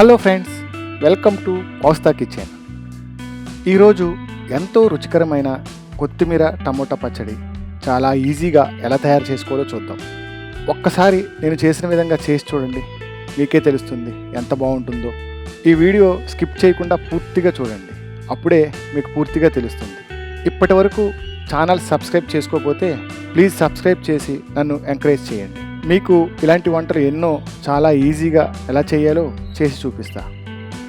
Hello friends welcome to Kosta kitchen. ఈరోజు ఎంతో రుచికరమైన కొత్తిమీర టమోటా పచ్చడి చాలా ఈజీగా ఎలా తయారు చేసుకోవాలో చూద్దాం. ఒక్కసారి నేను చేసిన విధంగా చేసి చూడండి మీకే తెలుస్తుంది ఎంత బాగుంటుందో. ఈ వీడియో స్కిప్ చేయకుండా పూర్తిగా చూడండి అప్పుడే మీకు పూర్తిగా తెలుస్తుంది. ఇప్పటి వరకు ఛానల్ సబ్స్క్రైబ్ చేసుకోకపోతే ప్లీజ్ సబ్స్క్రైబ్ చేసి నన్ను ఎంకరేజ్ చేయండి. మీకు ఇలాంటి వంటలు ఎన్నో చాలా ఈజీగా ఎలా చేయాలో చేసి చూపిస్తా.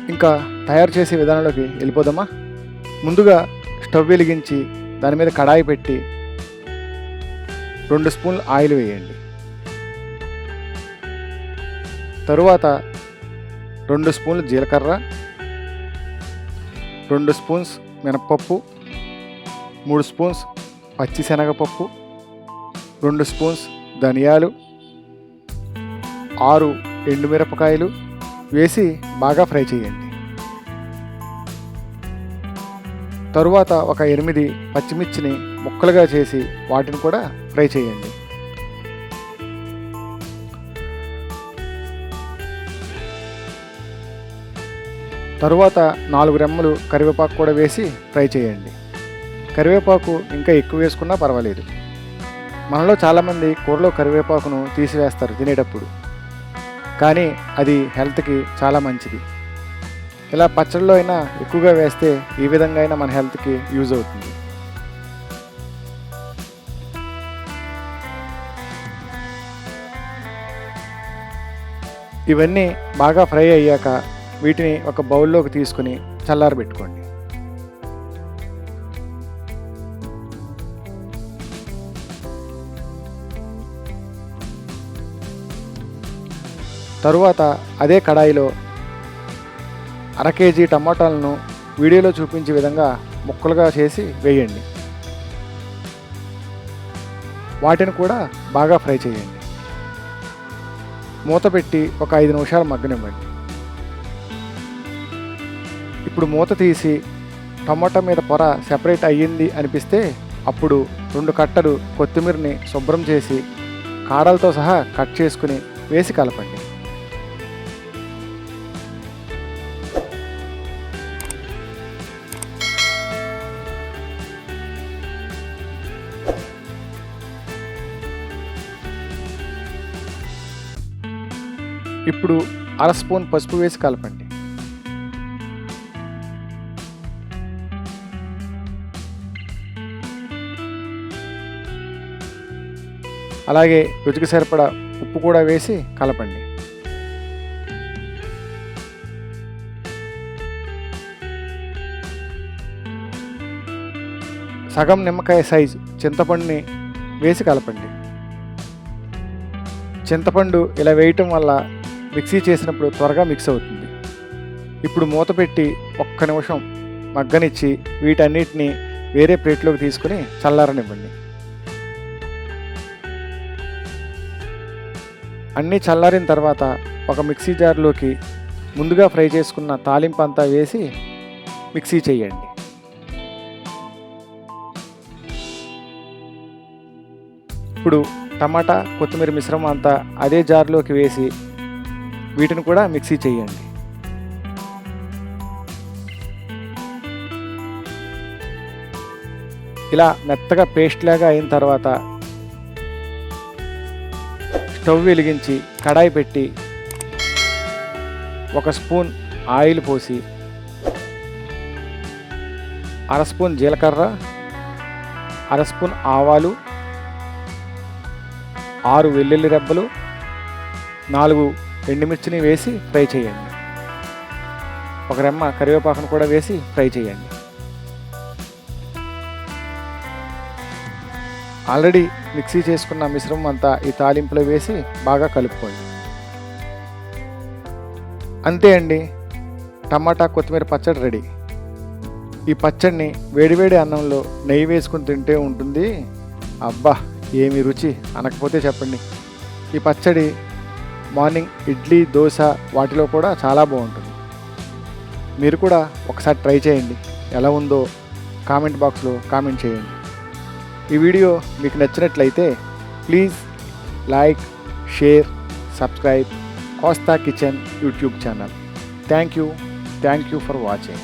ఇంకా తయారు చేసే విధానంలోకి వెళ్ళిపోదామా? ముందుగా స్టవ్ వెలిగించి దాని మీద కడాయి పెట్టి రెండు స్పూన్లు ఆయిల్ వేయండి. తరువాత రెండు స్పూన్లు జీలకర్ర రెండు స్పూన్స్ మినప్పప్పు మూడు స్పూన్స్ పచ్చిశనగపప్పు రెండు స్పూన్స్ ధనియాలు ఆరు ఎండుమిరపకాయలు వేసి బాగా ఫ్రై చేయండి. తరువాత ఒక ఎనిమిది పచ్చిమిర్చిని ముక్కలుగా చేసి వాటిని కూడా ఫ్రై చేయండి. తరువాత నాలుగు రెమ్మలు కరివేపాకు కూడా వేసి ఫ్రై చేయండి. కరివేపాకు ఇంకా ఎక్కువ వేసుకున్నా పర్వాలేదు. మనలో చాలామంది కూరలో కరివేపాకును తీసివేస్తారు తినేటప్పుడు. కానీ అది హెల్త్కి చాలా మంచిది. ఇలా పచ్చడిలో అయినా ఎక్కువగా వేస్తే ఈ విధంగా అయినా మన హెల్త్కి యూజ్ అవుతుంది. ఇవన్నీ బాగా ఫ్రై అయ్యాక వీటిని ఒక బౌల్లోకి తీసుకుని చల్లారబెట్టుకోండి. తరువాత అదే కడాయిలో అర కేజీ టమాటాలను వీడియోలో చూపించే విధంగా ముక్కలుగా చేసి వేయండి. వాటిని కూడా బాగా ఫ్రై చేయండి. మూత పెట్టి ఒక ఐదు నిమిషాలు మగ్గనివ్వండి. ఇప్పుడు మూత తీసి టమాటా మీద పొర సెపరేట్ అయ్యింది అనిపిస్తే అప్పుడు రెండు కట్టలు కొత్తిమీరని శుభ్రం చేసి కాడలతో సహా కట్ చేసుకుని వేసి కలపండి. ఇప్పుడు అర స్పూన్ పసుపు వేసి కలపండి. అలాగే రుచికి సరిపడా ఉప్పు కూడా వేసి కలపండి. సగం నిమ్మకాయ సైజు చింతపండుని వేసి కలపండి. చింతపండు ఇలా వేయటం వల్ల మిక్సీ చేసినప్పుడు త్వరగా మిక్స్ అవుతుంది. ఇప్పుడు మూత పెట్టి ఒక్క నిమిషం మగ్గనిచ్చి వీటన్నిటిని వేరే ప్లేట్లోకి తీసుకుని చల్లారనివ్వండి. అన్నీ చల్లారిన తర్వాత ఒక మిక్సీ జార్లోకి ముందుగా ఫ్రై చేసుకున్న తాలింపు అంతా వేసి మిక్సీ చేయండి. ఇప్పుడు టమాటా కొత్తిమీర మిశ్రమం అంతా అదే జార్లోకి వేసి వీటిని కూడా మిక్సీ చేయండి. ఇలా మెత్తగా పేస్ట్ లాగా అయిన తర్వాత స్టవ్ వెలిగించి కడాయి పెట్టి ఒక స్పూన్ ఆయిల్ పోసి అర స్పూన్ జీలకర్ర అర స్పూన్ ఆవాలు ఆరు వెల్లుల్లి రెబ్బలు నాలుగు ఎండుమిర్చిని వేసి ఫ్రై చేయండి. ఒక రెమ్మ కరివేపాకును కూడా వేసి ఫ్రై చేయండి. ఆల్రెడీ మిక్సీ చేసుకున్న మిశ్రమం అంతా ఈ తాలింపులో వేసి బాగా కలుపుకోండి. అంతే అండి. టమాటా కొత్తిమీర పచ్చడి రెడీ. ఈ పచ్చడిని వేడివేడి అన్నంలో నెయ్యి వేసుకుని తింటే ఉంటుంది. అబ్బా ఏమి రుచి అనకపోతే చెప్పండి. ఈ పచ్చడి మార్నింగ్ ఇడ్లీ దోశ వాటిలో కూడా చాలా బాగుంటుంది. మీరు కూడా ఒకసారి ట్రై చేయండి. ఎలా ఉందో కామెంట్ బాక్స్లో కామెంట్ చేయండి. ఈ వీడియో మీకు నచ్చినట్లయితే please like share subscribe Kosta kitchen YouTube channel. Thank you. Thank you for watching.